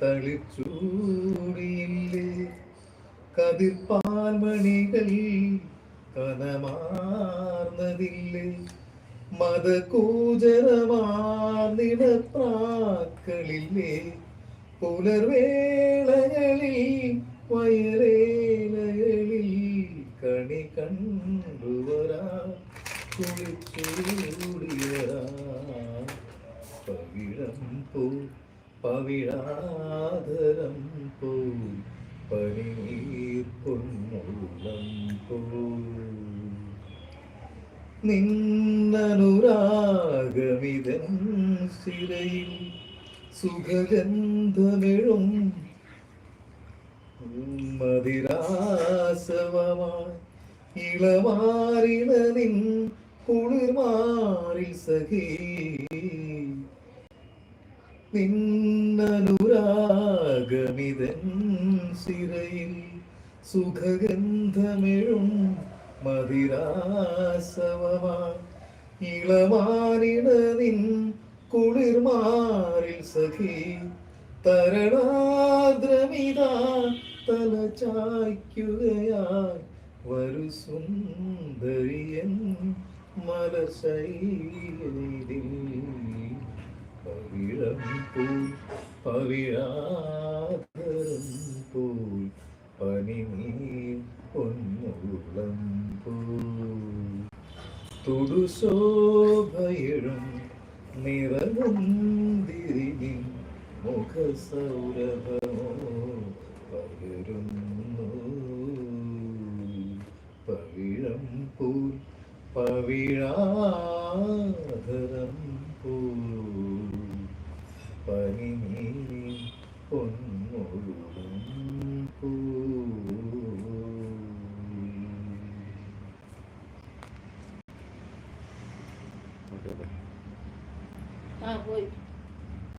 തളിച്ചൂടിയില്ലേ? കതിർപ്പാൽമണികൾ കനമാർന്നതില്ലേ? മതകൂജരമാർന്നിടപ്രാക്കളില്ലേ പുലർവേളകളിൽ വയറേലകളിൽ കണി കണ്ടുവരാ കുളിച്ചൂടിയരാ പവിഴം പോ പവിഴാതരം പോ പനിനീർ പൊന്നുള്ളം പോ. നിന്നനുരാഗമിതൻ സിരയിൽ സുഖഗന്ധമിഴും. മതിരാസവമായി ഇളമാറിന നിൻ കുളിർമാറി സഖീ. നിന്നനുരാഗമിതൻ സിരയിൽ സുഖഗന്ധമെഴും മതിരാസവമാ ഇളമാറിന നിൻ കുളിർമാറിൽ സഖി തരണാദ്രമിതാ തല ചായ്ക്കുകയായി. വരു സുന്ദരിയൻ മലശൈലിൽ പവിഴാതരം പോൽ പനിനീർ പൊന്നുള്ളം പോൽ തൊടുശോഭയിടും നിറമുന്തിരിനിൻ മുഖസൗരഭമോ പകരുന്നു. പവിഴം പോൽ പവിഴാധരം പോൽ Ah, voy.